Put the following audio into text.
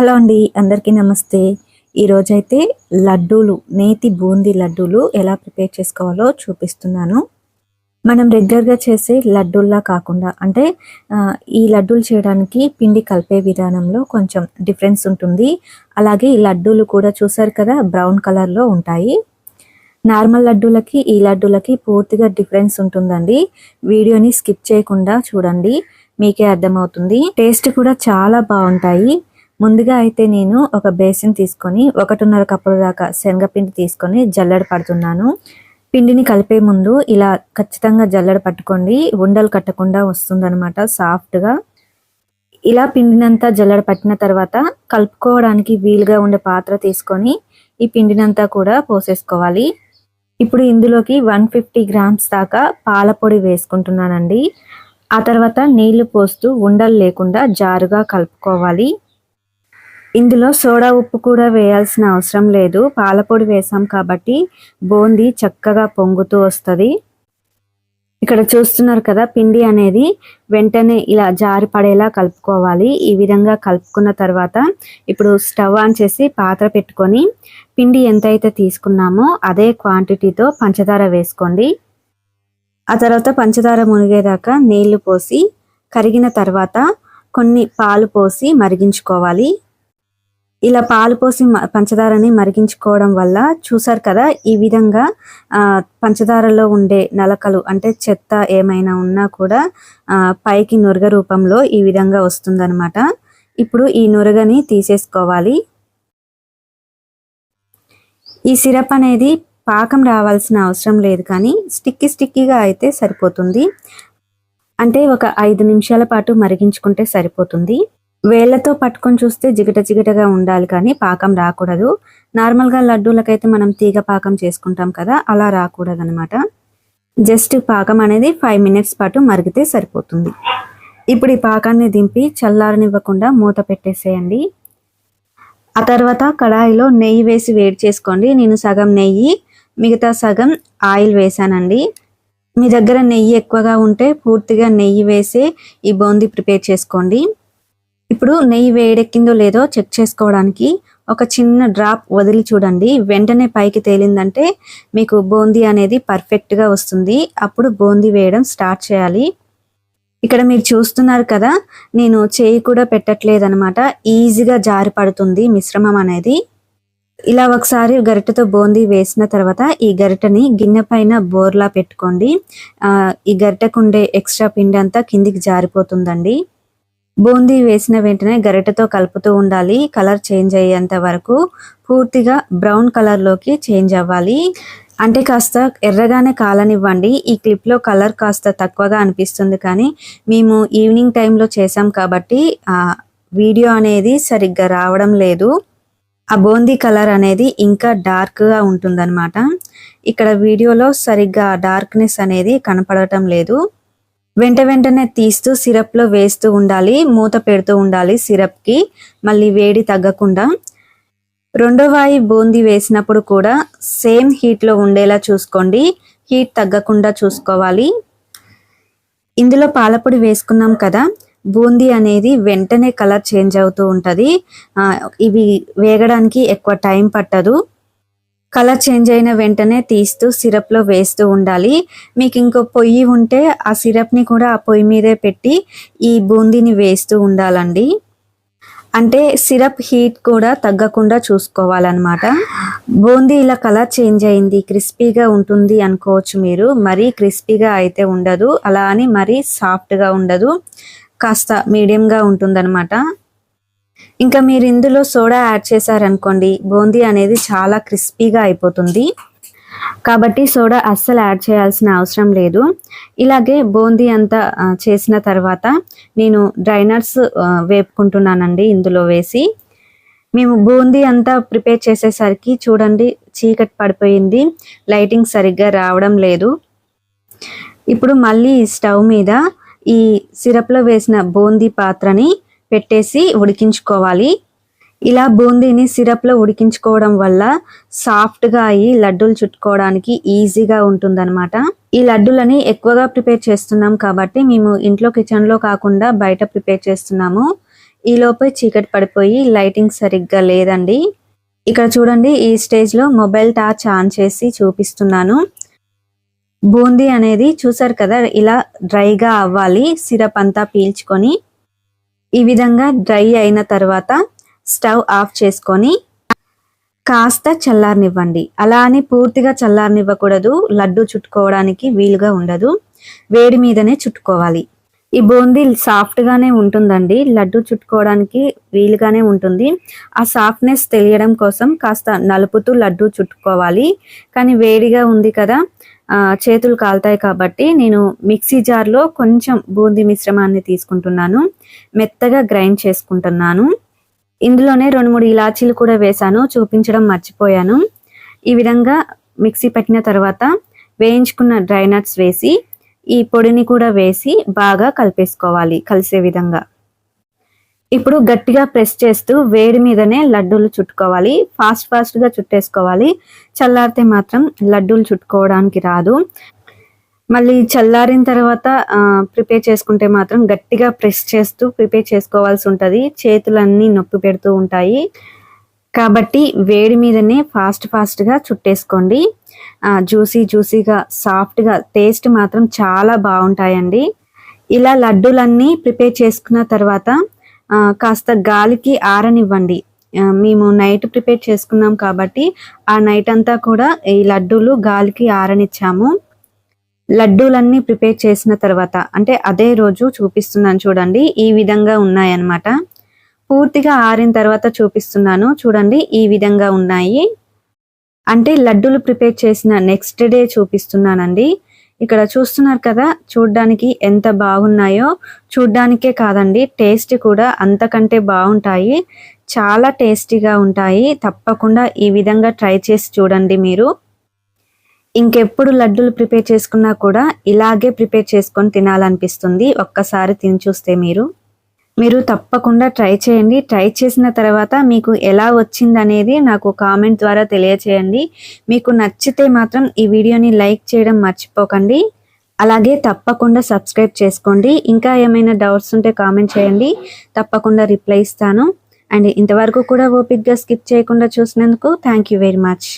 Hello అండి అందరికీ నమస్తే. ఈరోజైతే లడ్డూలు నేతి బూందీ లడ్డూలు ఎలా ప్రిపేర్ చేసుకోవాలో చూపిస్తున్నాను. మనం రెగ్యులర్గా చేసే లడ్డూల్లా కాకుండా అంటే ఈ లడ్డూలు చేయడానికి పిండి కలిపే విధానంలో కొంచెం డిఫరెన్స్ ఉంటుంది. అలాగే ఈ లడ్డూలు కూడా చూసారు కదా బ్రౌన్ కలర్లో ఉంటాయి. నార్మల్ లడ్డూలకి ఈ లడ్డూలకి పూర్తిగా డిఫరెన్స్ ఉంటుందండి. వీడియోని స్కిప్ చేయకుండా చూడండి మీకే అర్థమవుతుంది. టేస్ట్ కూడా చాలా బాగుంటాయి. ముందుగా అయితే నేను ఒక బేసిన్ తీసుకొని ఒకటిన్నర కప్పుల దాకా శనగపిండి తీసుకొని జల్లెడ పడుతున్నాను. పిండిని కలిపే ముందు ఇలా ఖచ్చితంగా జల్లెడ పట్టుకోండి. ఉండలు కట్టకుండా వస్తుందన్నమాట సాఫ్ట్గా. ఇలా పిండినంతా జల్లెడ పట్టిన తర్వాత కలుపుకోవడానికి వీలుగా ఉండే పాత్ర తీసుకొని ఈ పిండినంతా కూడా పోసేసుకోవాలి. ఇప్పుడు ఇందులోకి వన్ ఫిఫ్టీ గ్రామ్స్ దాకా పాల పొడి వేసుకుంటున్నానండి. ఆ తర్వాత నీళ్ళు పోస్తూ ఉండలు లేకుండా జారుగా కలుపుకోవాలి. ఇందులో సోడా ఉప్పు కూడా వేయాల్సిన అవసరం లేదు. పాలపొడి వేసాం కాబట్టి బూందీ చక్కగా పొంగుతూ వస్తుంది. ఇక్కడ చూస్తున్నారు కదా పిండి అనేది వెంటనే ఇలా జారి పడేలా కలుపుకోవాలి. ఈ విధంగా కలుపుకున్న తర్వాత ఇప్పుడు స్టవ్ ఆన్ చేసి పాత్ర పెట్టుకొని పిండి ఎంతైతే తీసుకున్నామో అదే క్వాంటిటీతో పంచదార వేసుకోండి. ఆ తర్వాత పంచదార మునిగేదాకా నీళ్ళు పోసి కరిగిన తర్వాత కొన్ని పాలు పోసి మరిగించుకోవాలి. ఇలా పాలు పోసి పంచదారని మరిగించుకోవడం వల్ల చూసారు కదా ఈ విధంగా ఆ, పంచదారలో ఉండే నలకలు అంటే చెత్త ఏమైనా ఉన్నా కూడా పైకి నురగ రూపంలో ఈ విధంగా వస్తుందన్నమాట. ఇప్పుడు ఈ నురగని తీసేసుకోవాలి. ఈ సిరప్ అనేది పాకం రావాల్సిన అవసరం లేదు కానీ స్టిక్కీ స్టిక్కీగా అయితే సరిపోతుంది. అంటే ఒక ఐదు నిమిషాల పాటు మరిగించుకుంటే సరిపోతుంది. వేళ్ళతో పట్టుకొని చూస్తే జిగట జిగటగా ఉండాలి కానీ పాకం రాకూడదు. నార్మల్గా లడ్డూలకైతే మనం తీగ పాకం చేసుకుంటాం కదా అలా రాకూడదు అనమాట జస్ట్ పాకం అనేది ఫైవ్ మినిట్స్ పాటు మరిగితే సరిపోతుంది. ఇప్పుడు ఈ పాకాన్ని దింపి చల్లారనివ్వకుండా మూత పెట్టేసేయండి. ఆ తర్వాత కడాయిలో నెయ్యి వేసి వేడి చేసుకోండి. నేను సగం నెయ్యి మిగతా సగం ఆయిల్ వేసానండి మీ దగ్గర నెయ్యి ఎక్కువగా ఉంటే పూర్తిగా నెయ్యి వేసి ఈ బూందీ ప్రిపేర్ చేసుకోండి. ఇప్పుడు నెయ్యి వేడెక్కిందో లేదో చెక్ చేసుకోవడానికి ఒక చిన్న డ్రాప్ వదిలి చూడండి. వెంటనే పైకి తేలిందంటే మీకు బూందీ అనేది పర్ఫెక్ట్గా వస్తుంది. అప్పుడు బూందీ వేయడం స్టార్ట్ చేయాలి. ఇక్కడ మీరు చూస్తున్నారు కదా నేను చేయి కూడా పెట్టట్లేదనమాట ఈజీగా జారి పడుతుంది మిశ్రమం అనేది. ఇలా ఒకసారి గరిటెతో బూందీ వేసిన తర్వాత ఈ గరిటని గిన్నె పైన బోర్లా పెట్టుకోండి. ఈ గరిటెకు ఉండే ఎక్స్ట్రా పిండి అంతా కిందికి జారిపోతుందండి. బూందీ వేసిన వెంటనే గరిటెతో కలుపుతూ ఉండాలి. కలర్ చేంజ్ అయ్యేంత వరకు పూర్తిగా బ్రౌన్ కలర్లోకి చేంజ్ అవ్వాలి. అంటే కాస్త ఎర్రగానే కాలనివ్వండి. ఈ క్లిప్లో కలర్ కాస్త తక్కువగా అనిపిస్తుంది కానీ మేము ఈవినింగ్ టైంలో చేసాం కాబట్టి వీడియో అనేది సరిగ్గా రావడం లేదు. ఆ బూందీ కలర్ అనేది ఇంకా డార్క్గా ఉంటుందన్నమాట. ఇక్కడ వీడియోలో సరిగ్గా డార్క్నెస్ అనేది కనపడటం లేదు. వెంట వెంటనే తీస్తూ సిరప్లో వేస్తూ ఉండాలి మూత పెడుతూ ఉండాలి సిరప్కి మళ్ళీ వేడి తగ్గకుండా. రెండో వాయి బూందీ వేసినప్పుడు కూడా సేమ్ హీట్లో ఉండేలా చూసుకోండి హీట్ తగ్గకుండా చూసుకోవాలి. ఇందులో పాలపొడి వేసుకున్నాం కదా బూందీ అనేది వెంటనే కలర్ చేంజ్ అవుతూ ఉంటుంది. ఇవి వేగడానికి ఎక్కువ టైం పట్టదు. కలర్ చేంజ్ అయిన వెంటనే తీస్తూ సిరప్లో వేస్తూ ఉండాలి. మీకు ఇంకో పొయ్యి ఉంటే ఆ సిరప్ని కూడా ఆ పొయ్యి మీదే పెట్టి ఈ బూందీని వేస్తూ ఉండాలండి. అంటే సిరప్ హీట్ కూడా తగ్గకుండా చూసుకోవాలన్నమాట. బూందీ ఇలా కలర్ చేంజ్ అయింది క్రిస్పీగా ఉంటుంది అనుకోవచ్చు మీరు. మరీ క్రిస్పీగా అయితే ఉండదు. అలా అని మరీ సాఫ్ట్గా ఉండదు. కాస్త మీడియంగా ఉంటుందన్నమాట. ఇంకా మీరు ఇందులో సోడా యాడ్ చేశారనుకోండి బూందీ అనేది చాలా క్రిస్పీగా అయిపోతుంది. కాబట్టి సోడా అస్సలు యాడ్ చేయాల్సిన అవసరం లేదు. ఇలాగే బూందీ అంతా చేసిన తర్వాత నేను డ్రైనర్స్ వేపుకుంటున్నానండి ఇందులో వేసి. మేము బూందీ అంతా ప్రిపేర్ చేసేసరికి చూడండి చీకటి పడిపోయింది లైటింగ్ సరిగ్గా రావడం లేదు. ఇప్పుడు మళ్ళీ స్టవ్ మీద ఈ సిరప్లో వేసిన బూందీ పాత్రని పెట్టేసి ఉడికించుకోవాలి. ఇలా బూందీని సిరప్లో ఉడికించుకోవడం వల్ల సాఫ్ట్గా అయ్యి లడ్డూలు చుట్టుకోవడానికి ఈజీగా ఉంటుందన్నమాట. ఈ లడ్డూలని ఎక్కువగా ప్రిపేర్ చేస్తున్నాం కాబట్టి మేము ఇంట్లో కిచెన్లో కాకుండా బయట ప్రిపేర్ చేస్తున్నాము. ఈ చీకటి పడిపోయి లైటింగ్ సరిగ్గా లేదండి. ఇక్కడ చూడండి ఈ స్టేజ్లో మొబైల్ టార్చ్ ఆన్ చేసి చూపిస్తున్నాను. బూందీ అనేది చూసారు కదా ఇలా డ్రైగా అవ్వాలి సిరప్ అంతా పీల్చుకొని. ఈ విధంగా డ్రై అయిన తర్వాత స్టవ్ ఆఫ్ చేసుకొని కాస్త చల్లారనివ్వండి. అలా అని పూర్తిగా చల్లారనివ్వకూడదు. లడ్డు చుట్టుకోవడానికి వీలుగా ఉండదు. వేడి మీదనే చుట్టుకోవాలి. ఈ బూందీ సాఫ్ట్గానే ఉంటుందండి. లడ్డు చుట్టుకోవడానికి వీలుగానే ఉంటుంది. ఆ సాఫ్ట్నెస్ తెలియడం కోసం కాస్త నలుపుతూ లడ్డు చుట్టుకోవాలి. కానీ వేడిగా ఉంది కదా చేతులు కాలుతాయి కాబట్టి నేను మిక్సీ జార్లో కొంచెం బూందీ మిశ్రమాన్ని తీసుకుంటున్నాను. మెత్తగా గ్రైండ్ చేసుకుంటున్నాను. ఇందులోనే రెండు మూడు ఇలాచీలు కూడా వేశాను. చూపించడం మర్చిపోయాను. ఈ విధంగా మిక్సీ పట్టిన తర్వాత వేయించుకున్న డ్రై నట్స్ వేసి ఈ పొడిని కూడా వేసి బాగా కలిపేసుకోవాలి కలిసే విధంగా. ఇప్పుడు గట్టిగా ప్రెస్ చేస్తూ వేడి మీదనే లడ్డూలు చుట్టుకోవాలి. ఫాస్ట్ ఫాస్ట్గా చుట్టేసుకోవాలి. చల్లారితే మాత్రం లడ్డూలు చుట్టుకోవడానికి రాదు. మళ్ళీ చల్లారిన తర్వాత ప్రిపేర్ చేసుకుంటే మాత్రం గట్టిగా ప్రెస్ చేస్తూ ప్రిపేర్ చేసుకోవాల్సి ఉంటుంది. చేతులన్నీ నొప్పి పెడుతూ ఉంటాయి. కాబట్టి వేడి మీదనే ఫాస్ట్ ఫాస్ట్గా చుట్టేసుకోండి. జ్యూసీ జ్యూసీగా సాఫ్ట్గా టేస్ట్ మాత్రం చాలా బాగుంటాయండి. ఇలా లడ్డూలన్నీ ప్రిపేర్ చేసుకున్న తర్వాత కాస్త గాలికి ఆరనివ్వండి. మేము నైట్ ప్రిపేర్ చేసుకున్నాం కాబట్టి ఆ నైట్ అంతా కూడా ఈ లడ్డూలు గాలికి ఆరనిచ్చాము. లడ్డూలన్నీ ప్రిపేర్ చేసిన తర్వాత అంటే అదే రోజు చూపిస్తున్నాను చూడండి ఈ విధంగా ఉన్నాయన్నమాట. పూర్తిగా ఆరిన తర్వాత చూపిస్తున్నాను చూడండి ఈ విధంగా ఉన్నాయి. అంటే లడ్డూలు ప్రిపేర్ చేసిన నెక్స్ట్ డే చూపిస్తున్నానండి. ఇక్కడ చూస్తున్నారు కదా చూడ్డానికి ఎంత బాగున్నాయో. చూడ్డానికే కాదండి టేస్ట్ కూడా అంతకంటే బాగుంటాయి. చాలా టేస్టీగా ఉంటాయి. తప్పకుండా ఈ విధంగా ట్రై చేసి చూడండి మీరు. ఇంకెప్పుడు లడ్డూలు ప్రిపేర్ చేసుకున్నా కూడా ఇలాగే ప్రిపేర్ చేసుకొని తినాలనిపిస్తుంది ఒక్కసారి తిని చూస్తే మీరు. మీరు తప్పకుండా ట్రై చేయండి. ట్రై చేసిన తర్వాత మీకు ఎలా వచ్చిందనేది నాకు కామెంట్ ద్వారా తెలియచేయండి. మీకు నచ్చితే మాత్రం ఈ వీడియోని లైక్ చేయడం మర్చిపోకండి. అలాగే తప్పకుండా సబ్స్క్రైబ్ చేసుకోండి. ఇంకా ఏమైనా డౌట్స్ ఉంటే కామెంట్ చేయండి. తప్పకుండా రిప్లై ఇస్తాను. అండ్ ఇంతవరకు కూడా ఓపిక్గా స్కిప్ చేయకుండా చూసినందుకు థ్యాంక్ యూ వెరీ మచ్.